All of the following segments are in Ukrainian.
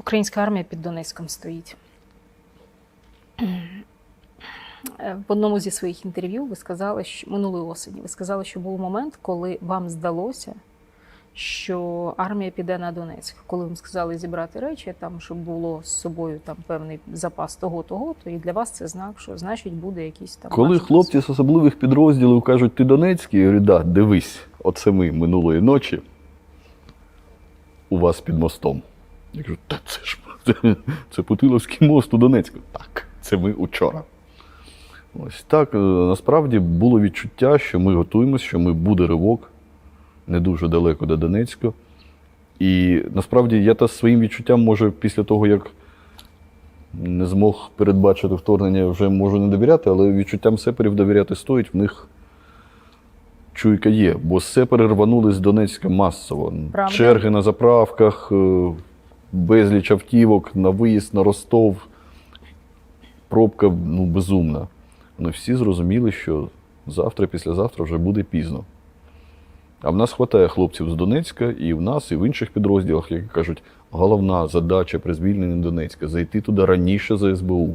Українська армія під Донецьком стоїть. Е, В одному зі своїх інтерв'ю ви сказали, що минулої осені, ви сказали, що був момент, коли вам здалося, що армія піде на Донецьк. Коли вам сказали зібрати речі, там, щоб було з собою там певний запас того, того, то і для вас це знак, що значить буде якийсь там. Коли хлопці з особливих підрозділів кажуть, ти Донецький, я говорю, да, дивись, оце ми минулої ночі у вас під мостом. Я кажу, та це ж це, це Путиловський мост у Донецьку. Так, це ми учора. Ось так, е, насправді було відчуття, що ми готуємося, що ми буде ривок не дуже далеко до Донецька. І насправді я та своїм відчуттям, може, після того, як не змог передбачити вторгнення, вже можу не довіряти, але відчуттям сеперів довіряти стоїть, в них чуйка є. Бо сепери рванули з Донецька масово. Правда? Черги на заправках, е, безліч автівок на виїзд на Ростов. Пробка ну, безумна. Вони всі зрозуміли, що завтра, післязавтра вже буде пізно. А в нас вистачає хлопців з Донецька, і в нас, і в інших підрозділах, які кажуть, головна задача при звільненні Донецька зайти туди раніше за СБУ.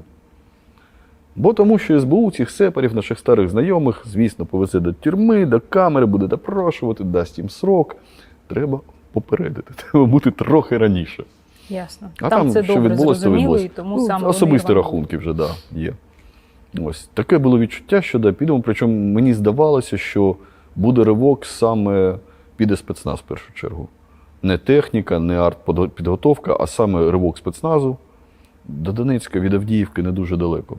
Бо тому, що СБУ цих сепарів, наших старих знайомих, звісно, повезе до тюрми, до камери, буде допрошувати, дасть їм срок. Треба попередити, треба бути трохи раніше. Ясно. А там, там, це що добре відбулося, зрозуміло, і тому Ну, саме особисті вам- рахунки вже, да, є. Ось таке було відчуття, що да, підемо. Причому мені здавалося, що буде ривок саме піде спецназ в першу чергу. Не техніка, не артпідготовка, а саме ривок спецназу. До Донецька від Авдіївки не дуже далеко.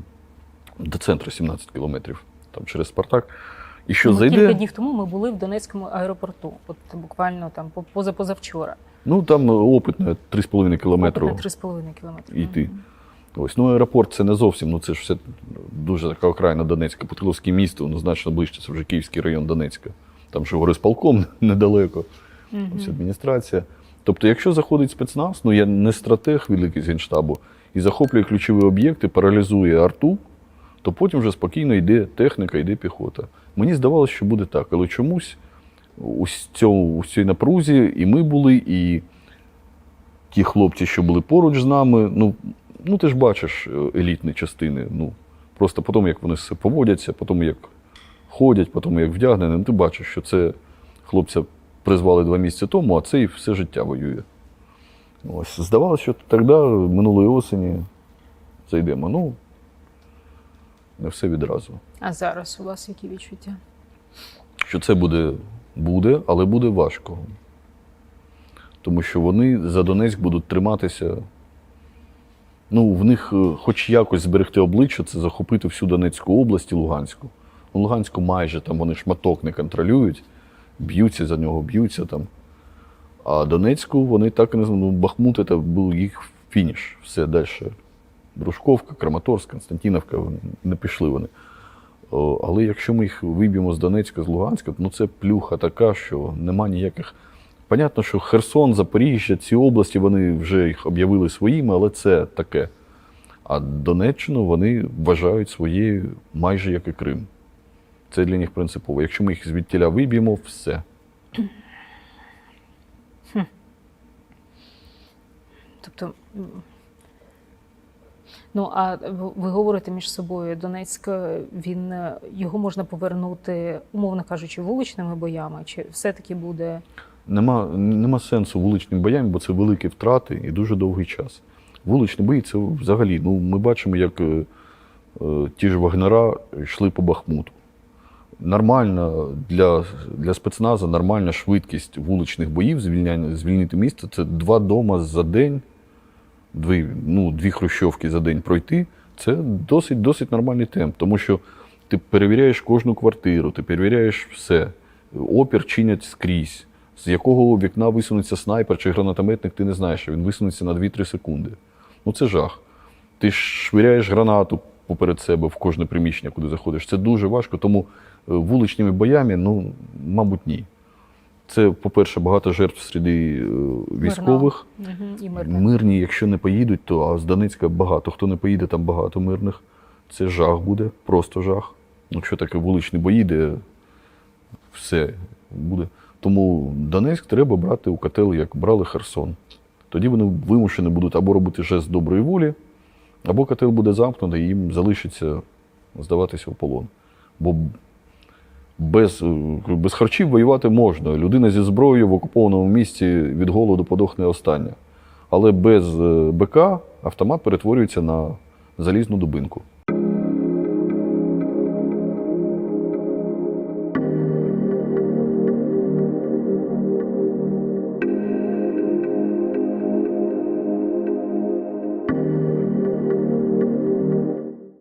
До центру 17 кілометрів, там через Спартак. І що Ну, зайде? Кілька днів тому ми були в Донецькому аеропорту, от буквально там по- позапозавчора. Ну там опитне 3,5 кілометри. На 3,5 кілометри. йти. Мгм. Ось, ну аеропорт це не зовсім, ну це ж все дуже така окраїна Донецька. Путиловське місто, ну значно ближче, це вже Київський район Донецька. Там ще горисполком недалеко, Мгм. ось адміністрація. Тобто, якщо заходить спецназ, ну я не стратег великий з генштабу, і захоплює ключові об'єкти, паралізує арту, то потім вже спокійно йде техніка, йде піхота. Мені здавалося, що буде так, але чомусь у цій напрузі і ми були, і ті хлопці, що були поруч з нами, ну, ну ти ж бачиш е, елітні частини. Ну, просто по тому, як вони все поводяться, по тому, як ходять, по тому, як вдягнені, ну, ти бачиш, що це хлопця призвали два місяці тому, а цей все життя воює. Ось. Здавалося, що тоді, минулої осені, зайдемо. Ну, не все відразу. А зараз у вас які відчуття? що це буде, буде, але буде важко. Тому що вони за Донецьк будуть триматися. Ну, в них е, хоч якось зберегти обличчя, це захопити всю Донецьку область і Луганську. Ну, Луганську майже там вони шматок не контролюють, б'ються за нього, б'ються там. А Донецьку вони так і не знаю. Ну, Бахмут це був їх фініш. Все далі. Дружковка, Краматорськ, Константиновка, не пішли вони. Але якщо ми їх виб'ємо з Донецька, з Луганська, ну це плюха така, що нема ніяких. Понятно, що Херсон, Запоріжжя, ці області вони вже їх об'явили своїми, але це таке. А Донеччину вони вважають своєю майже як і Крим. Це для них принципово. Якщо ми їх звідтіля виб'ємо, все. Тобто, ну а ви- говорите між собою, Донецьк, він його можна повернути, умовно кажучи, вуличними боями, чи все-таки буде Нема, нема сенсу вуличним боям, бо це великі втрати і дуже довгий час. Вуличні бої це взагалі. Ну, ми бачимо, як е, е, ті ж вагнера йшли по Бахмуту. Нормальна для, для спецназу нормальна швидкість вуличних боїв, звільняння, звільнити місто це два дома за день, дві, ну, дві хрущовки за день пройти. Це досить, досить нормальний темп, тому що ти перевіряєш кожну квартиру, ти перевіряєш все. Опір чинять скрізь. З якого вікна висунеться снайпер чи гранатометник, ти не знаєш, що він висунеться на 2-3 секунди. Ну це жах. Ти швиряєш гранату поперед себе в кожне приміщення, куди заходиш. Це дуже важко, тому е, вуличними боями, ну, мабуть, ні. Це, по-перше, багато жертв серед е, військових. І. Мирні, якщо не поїдуть, то а з Донецька багато. Хто не поїде, там багато мирних. Це жах буде, просто жах. Ну, що таке вуличні бої, де все буде. Тому Донецьк треба брати у котел, як брали Херсон. тоді вони вимушені будуть або робити жест доброї волі, або котел буде замкнутий, і їм залишиться здаватися в полон. Бо без, е, без харчів воювати можна. Людина зі зброєю в окупованому місці від голоду подохне остання. Але без е, БК автомат перетворюється на залізну дубинку.